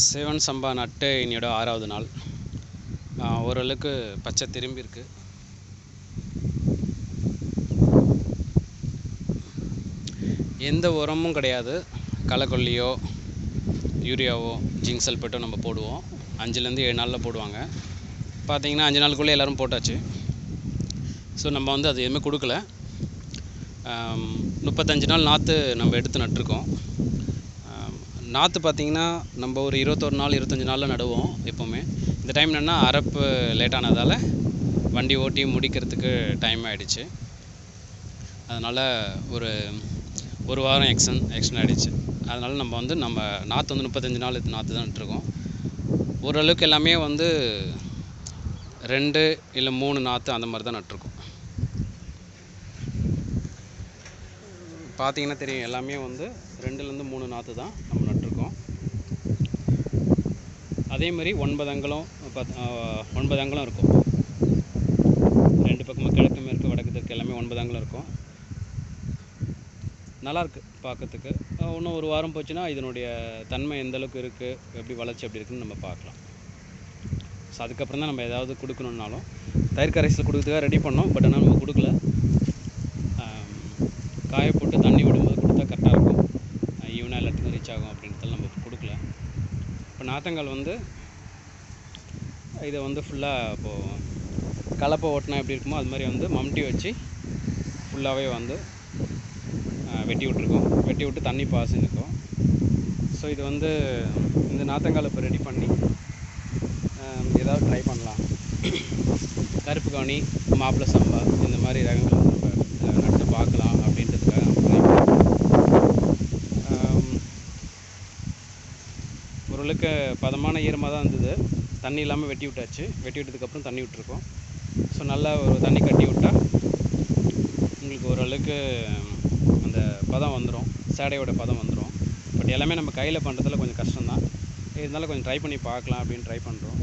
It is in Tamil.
சிவன் சம்பா நட்டு இன்னையோட ஆறாவது நாள். ஓரளவுக்கு பச்சை திரும்பி இருக்கு. எந்த உரமும் கிடையாது. களைக்கொல்லியோ யூரியாவோ ஜிங்க் சல்பேட்டோ நம்ம போடுவோம். அஞ்சுலேருந்து ஏழு நாளில் போடுவாங்க. பார்த்தீங்கன்னா அஞ்சு நாளுக்குள்ளே எல்லோரும் போட்டாச்சு. ஸோ நம்ம வந்து அது எதுவுமே கொடுக்கல. முப்பத்தஞ்சு நாள் நாற்று நம்ம எடுத்து நட்டிருக்கோம். நாற்று பார்த்தீங்கன்னா நம்ம ஒரு இருபத்தொரு நாள் இருபத்தஞ்சி நாளில் நடுவோம் எப்போவுமே. இந்த டைம் என்னென்னா அரப்பு லேட்டானதால் வண்டி ஓட்டி முடிக்கிறதுக்கு டைம் ஆகிடுச்சு அதனால் ஒரு ஒரு வாரம் எக்ஸ்டன் எக்ஸ்டன் ஆகிடுச்சு அதனால் நம்ம வந்து நம்ம நாற்று வந்து முப்பத்தஞ்சு நாள் இது நாற்று தான் நட்டுருக்கோம் ஓரளவுக்கு எல்லாமே வந்து ரெண்டு இல்லை மூணு நாற்று அந்த மாதிரி தான் நட்டிருக்கோம் பார்த்தீங்கன்னா தெரியும் எல்லாமே வந்து ரெண்டுலேருந்து மூணு நாற்று தான் நம்ம அதே மாதிரி ஒன்பது அங்கலம் பத் ஒன்பது அங்கலம் இருக்கும். ரெண்டு பக்கமும் கிழக்கு மேற்கு வடக்கு தெற்கு எல்லாமே ஒன்பது அங்கலம் இருக்கும். நல்லாயிருக்கு பார்க்கறதுக்கு. இன்னும் ஒரு வாரம் போச்சுன்னா இதனுடைய தன்மை எந்த அளவுக்கு இருக்குது எப்படி வளர்ச்சி எப்படி இருக்குன்னு நம்ம பார்க்கலாம். ஸோ அதுக்கப்புறம் தான் நம்ம ஏதாவது கொடுக்கணுன்னாலும் தயிர் கரைசல் கொடுக்கறதுக்காக ரெடி பண்ணோம் பட் ஆனால் நம்ம கொடுக்கல. காய போட்டு தண்ணி விடும்போது கொடுத்தா கரெக்டாக இருக்கும். ஈவனாக எல்லாத்துக்கும் ரீச் ஆகும் அப்படின்றதால நம்ம இப்போ நாத்தங்கால் வந்து இதை வந்து ஃபுல்லாக இப்போது கலப்பை ஓட்டினா எப்படி இருக்குமோ அது மாதிரி வந்து மம்டி வச்சு ஃபுல்லாகவே வந்து வெட்டி விட்ருக்கோம் வெட்டி விட்டு தண்ணி பாசிருக்கோம் ஸோ இது வந்து இந்த நாத்தங்கால் இப்போ ரெடி பண்ணி ஏதாவது ட்ரை பண்ணலாம். கருப்பு கவுனி மாப்பிள்ளை சம்பா இந்த மாதிரி ரகங்கள் நம்ம இதில் நட்டு பார்க்கலாம் அப்படின்றதுக்காக நம்ம ட்ரை பண்ணோம் ஆம், ஓரளவுக்கு பதமான ஈரமாக தான் இருந்தது. தண்ணி இல்லாமல் வெட்டி விட்டாச்சு. வெட்டி விட்டதுக்கப்புறம் தண்ணி விட்டுருக்கோம். ஸோ நல்லா ஒரு தண்ணி கட்டி விட்டால் உங்களுக்கு ஓரளவுக்கு அந்த பதம் வந்துடும் சேடையோட பதம் வந்துடும் பட் எல்லாமே நம்ம கையில் பண்ணுறதுல கொஞ்சம் கஷ்டம்தான். இருந்தாலும் கொஞ்சம் ட்ரை பண்ணி பார்க்கலாம் அப்படின்னு ட்ரை பண்ணுறோம்